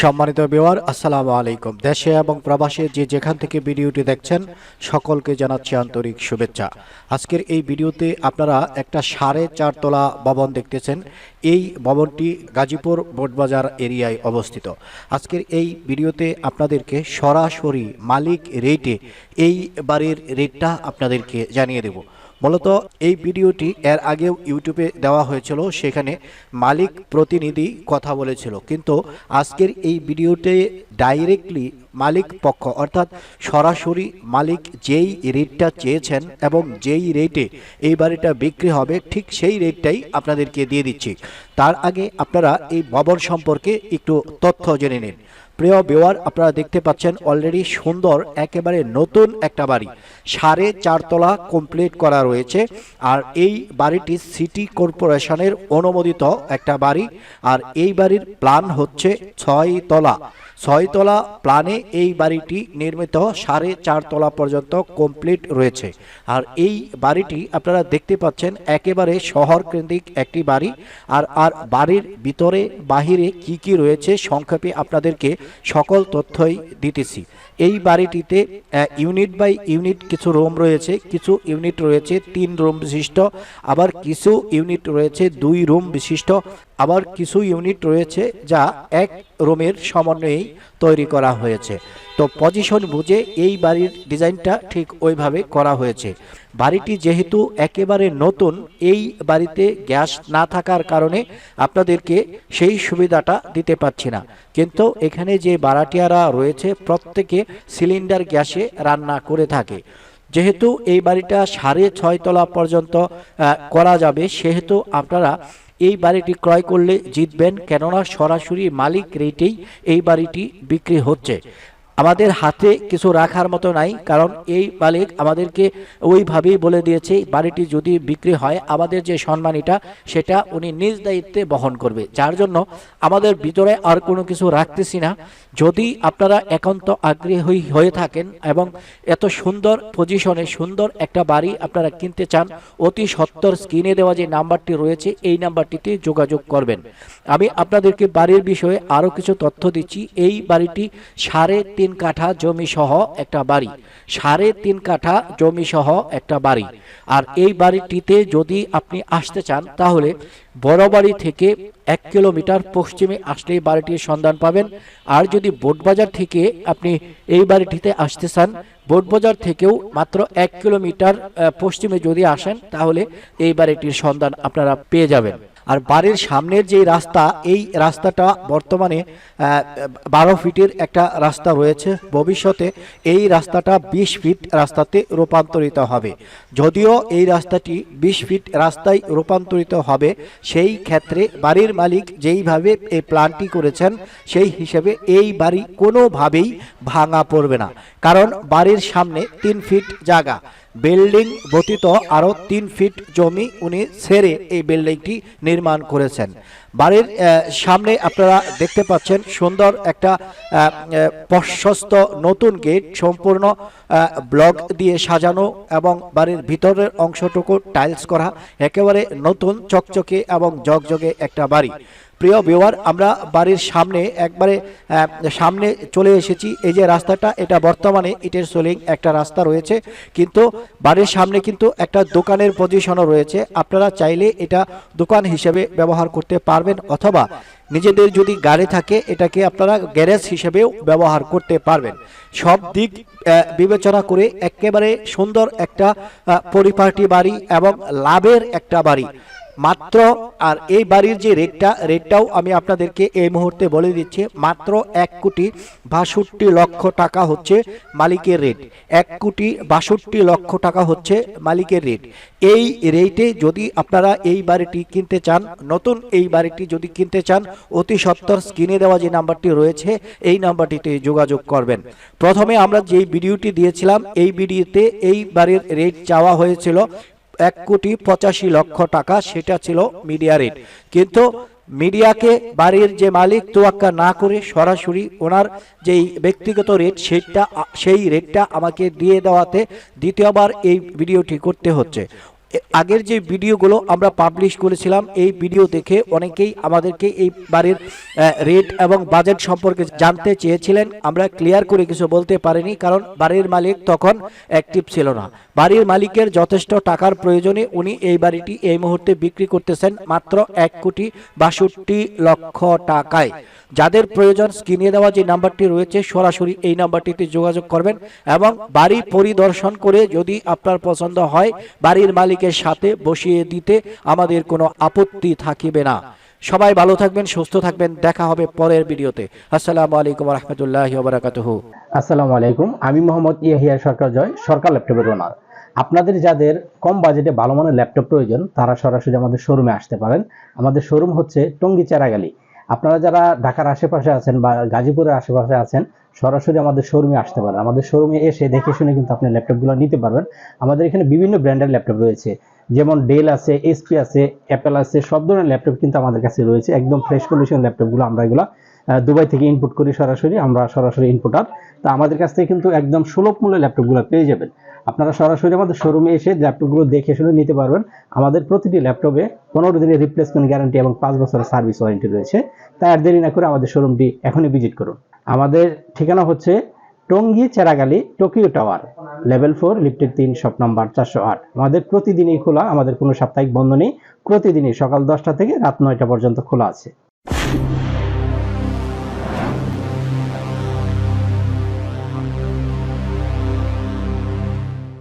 সম্মানিত বেওয়ার আসসালামু আলাইকুম। দেশে এবং প্রবাসে যে যেখান থেকে ভিডিওটি দেখছেন, সকলকে জানাচ্ছি আন্তরিক শুভেচ্ছা। আজকের এই ভিডিওতে আপনারা একটা সাড়ে চারতলা ভবন দেখতেছেন। এই ভবনটি গাজীপুর বোটবাজার এরিয়ায় অবস্থিত। আজকের এই ভিডিওতে আপনাদেরকে সরাসরি মালিক রেটে এই বাড়ির রেটটা আপনাদেরকে জানিয়ে দেব। মূলত এই ভিডিওটি এর আগেও ইউটিউবে দেওয়া হয়েছিল, সেখানে মালিক প্রতিনিধি কথা বলেছিল। কিন্তু আজকের এই ভিডিওতে ডাইরেক্টলি মালিক পক্ষ, অর্থাৎ সরাসরি মালিক যেই রেটটা চেয়েছেন এবং যেই রেটে এই বাড়িটা বিক্রি হবে, ঠিক সেই রেটটাই আপনাদেরকে দিয়ে দিচ্ছি। তার আগে আপনারা এই ভবন সম্পর্কে একটু তথ্য জেনে নিন। প্রিয় বেওয়ার আপনারা দেখতে পাচ্ছেন অলরেডি সুন্দর, একেবারে নতুন একটা বাড়ি। সাড়ে চারতলা কমপ্লিট করা রয়েছে। আর এই বাড়িটি সিটি কর্পোরেশনের অনুমোদিত একটা বাড়ি। আর এই বাড়ির প্ল্যান হচ্ছে ছয় তলা ছয়তলা প্লানে এই বাড়িটি নির্মিত সাড়ে চার তলা পর্যন্ত কমপ্লিট রয়েছে। আর এই বাড়িটি আপনারা দেখতে পাচ্ছেন, একেবারে শহর কেন্দ্রিক একটি বাড়ি। আর আর বাড়ির ভিতরে, বাহিরে কি কি রয়েছে সংক্ষেপে আপনাদেরকে সকল তথ্যই দিতেছি। এই বাড়িটিতে ইউনিট বাই ইউনিট কিছু রুম রয়েছে, কিছু ইউনিট রয়েছে, তিন রুম বিশিষ্ট, আবার কিছু ইউনিট রয়েছে, দুই রুম বিশিষ্ট, আবার কিছু ইউনিট রয়েছে যা এক রুমের সমন্বয়েই তৈরি করা হয়েছে। তো পজিশন বুঝে এই বাড়ির ডিজাইনটা ঠিক ওইভাবে করা হয়েছে। বাড়িটি যেহেতু একেবারে নতুন, এই বাড়িতে গ্যাস না থাকার কারণে আপনাদেরকে সেই সুবিধাটা দিতে পারছি না। কিন্তু এখানে যে বাড়াটিয়ারা রয়েছে, প্রত্যেকে সিলিন্ডার গ্যাসে রান্না করে থাকে। যেহেতু এই বাড়িটা সাড়ে ছয় তলা পর্যন্ত করা যাবে, সেহেতু আপনারা এই বাড়িটি ক্রয় করলে জিতবেন কেননা সরাসরি মালিক রেটেই এই বাড়িটি বিক্রি হচ্ছে। আমাদের হাতে কিছু রাখার মতো নাই, কারণ এই মালিক আমাদেরকে ওইভাবেই বলে দিয়েছে, বাড়িটি যদি বিক্রি হয়, আমাদের যে সম্মানিটা, সেটা উনি নিজ দায়িত্বে বহন করবে। যার জন্য আমাদের ভিতরে আর কোনো কিছু রাখতেছি না। যদি আপনারা একান্ত আগ্রহী হয়ে থাকেন এবং এত সুন্দর পজিশনে সুন্দর একটা বাড়ি আপনারা কিনতে চান, অতি সত্তর স্ক্রিনে দেওয়া যে নাম্বারটি রয়েছে, এই নাম্বারটিতে যোগাযোগ করবেন। আমি আপনাদেরকে বাড়ির বিষয়ে আরও কিছু তথ্য দিচ্ছি। এই বাড়িটি সাড়ে তিন কাঠা জমি সহ একটা বাড়ি। সাড়ে তিন কাঠা জমি সহ একটা বাড়ি। আর এই বাড়িটিতে যদি আপনি আসতে চান, তাহলে বড় বাড়ি থেকে এক কিলোমিটার পশ্চিমে আসলেই বাড়িটির সন্ধান পাবেন। আর যদি বোটবাজার থেকে আপনি এই বাড়িটিতে আসতে চান, বোটবাজার থেকেও মাত্র এক কিলোমিটার পশ্চিমে যদি আসেন, তাহলে এই বাড়িটির সন্ধান আপনারা পেয়ে যাবেন। আর বাড়ির সামনের যে রাস্তা, এই রাস্তাটা বর্তমানে বারো ফিটের একটা রাস্তা রয়েছে। ভবিষ্যতে এই রাস্তাটা বিশ ফিট রাস্তাতে রূপান্তরিত হবে। যদিও এই রাস্তাটি বিশ ফিট রাস্তায় রূপান্তরিত হবে, সেই ক্ষেত্রে বাড়ির মালিক যেইভাবে এই প্ল্যানটি করেছেন, সেই হিসেবে এই বাড়ি কোনোভাবেই ভাঙা পড়বে না। কারণ বাড়ির সামনে তিন ফিট জায়গা। বিল্ডিং ব্যতীত আরও তিন ফিট জমি উনি ছেড়ে এই বিল্ডিংটি নির্মাণ করেছেন। বাড়ির সামনে আপনারা দেখতে পাচ্ছেন সুন্দর একটা প্রশস্ত নতুন গেট সম্পূর্ণ ব্লক দিয়ে সাজানো এবং বাড়ির ভিতরের অংশটুকু টাইলস করা, একেবারে নতুন, চকচকে এবং জগজগে একটা বাড়ি। প্রিয় বিওয়ার আমরা বাড়ির সামনে একবারে সামনে চলে এসেছি। এই যে রাস্তাটা, এটা বর্তমানে ইটের সোলিং একটা রাস্তা রয়েছে। কিন্তু বাড়ির সামনে কিন্তু একটা দোকানের পজিশনও রয়েছে। আপনারা চাইলে এটা দোকান হিসেবে ব্যবহার করতে পারবেন, অথবা নিজেদের যদি গাড়ি থাকে, এটাকে আপনারা গ্যারেজ হিসেবেও ব্যবহার করতে পারবেন। সব দিক বিবেচনা করে একেবারে সুন্দর একটা পরিপাটি বাড়ি এবং লাভের একটা বাড়ি। মাত্র আর এই বাড়ির যে রেটটা, রেটটাও আমি আপনাদেরকে এই মুহূর্তে বলে দিচ্ছি, মাত্র এক কোটি বাষট্টি লক্ষ টাকা হচ্ছে মালিকের রেট। এক কোটি বাষট্টি লক্ষ টাকা হচ্ছে মালিকের রেট। এই রেটে যদি আপনারা এই বাড়িটি কিনতে চান, নতুন এই বাড়িটি যদি কিনতে চান, অতি সত্তর স্ক্রিনে দেওয়া যে নাম্বারটি রয়েছে, এই নাম্বারটিতে যোগাযোগ করবেন। প্রথমে আমরা যেই ভিডিওটি দিয়েছিলাম, এই ভিডিওতে এই বাড়ির রেট চাওয়া হয়েছিল এক কোটি পঁচাশি লক্ষ টাকা সেটা ছিল মিডিয়া রেট কিন্তু মিডিয়াকে বাড়ির যে মালিক তোয়াক্কা না করে সরাসরি ওনার যেই ব্যক্তিগত রেট সেটা, সেই রেটটা আমাকে দিয়ে দেওয়াতে দ্বিতীয়বার এই ভিডিওটি করতে হচ্ছে। আগের যে ভিডিওগুলো আমরা পাবলিশ করেছিলাম, এই ভিডিও দেখে অনেকেই আমাদেরকে এই বাড়ির রেট এবং বাজেট সম্পর্কে জানতে চেয়েছিলেন। আমরা ক্লিয়ার করে কিছু বলতে পারিনি, কারণ বাড়ির মালিক তখন অ্যাক্টিভ ছিল না। বাড়ির মালিকের যথেষ্ট টাকার প্রয়োজনে উনি এই বাড়িটি এই মুহূর্তে বিক্রি করতেছেন মাত্র এক কোটি বাষট্টি লক্ষ টাকায়। যাদের প্রয়োজন স্ক্রিনে দেওয়া যে নাম্বারটি রয়েছে, সরাসরি এই নাম্বারটিতে যোগাযোগ করবেন এবং বাড়ি পরিদর্শন করে যদি আপনার পছন্দ হয়, বাড়ির মালিকের সাথে বসিয়ে দিতে আমাদের কোনো আপত্তি থাকিবে না। সবাই ভালো থাকবেন, সুস্থ থাকবেন। দেখা হবে পরের ভিডিওতে। আসসালামু আলাইকুম রহমতুল্লাহ আসসালামু আলাইকুম। আমি মোহাম্মদ ইয়াহিয়া সরকার জয়, সরকার ল্যাপটপের ওনার। আপনাদের যাদের কম বাজেটে ভালো মানের ল্যাপটপ প্রয়োজন, তারা সরাসরি আমাদের শোরুমে আসতে পারেন। আমাদের শোরুম হচ্ছে টঙ্গী চারাগালি। আপনারা যারা ঢাকার আশেপাশে আছেন বা গাজীপুরের আশেপাশে আছেন, সরাসরি আমাদের শোরুমে আসতে পারেন। আমাদের শোরুমে এসে দেখে শুনে কিন্তু আপনি ল্যাপটপগুলো নিতে পারবেন। আমাদের এখানে বিভিন্ন ব্র্যান্ডের ল্যাপটপ রয়েছে। যেমন ডেল আছে এসপি আছে অ্যাপেল আছে, সব ধরনের ল্যাপটপ কিন্তু আমাদের কাছে রয়েছে। একদম ফ্রেশ কন্ডিশন ল্যাপটপগুলো আমরা এগুলো দুবাই থেকে ইনপুট করি সরাসরি, আমরা সরাসরি ইনপুটার তা আমাদের কাছ থেকে কিন্তু একদম সুলভ মূল্যে ল্যাপটপগুলো পেয়ে যাবেন। আপনারা সরাসরি আমাদের শোরুমে এসে ল্যাপটপগুলো দেখে শুনে নিতে পারবেন। আমাদের প্রতিটি ল্যাপটপে পনেরো দিনের রিপ্লেসমেন্ট গ্যারান্টি এবং পাঁচ বছরের সার্ভিস ওয়ারেন্টি রয়েছে। তাই আর দেরি না করে আমাদের শোরুমটি এখনই ভিজিট করুন। আমাদের ঠিকানা হচ্ছে Tongi Cheragali, Tokyo tower level four লিফটের তিন শপ নাম্বার চারশো আট। আমাদের প্রতিদিনই খোলা, আমাদের কোনো সাপ্তাহিক বন্ধ নেই। প্রতিদিনই সকাল দশটা থেকে রাত নয়টা পর্যন্ত খোলা আছে।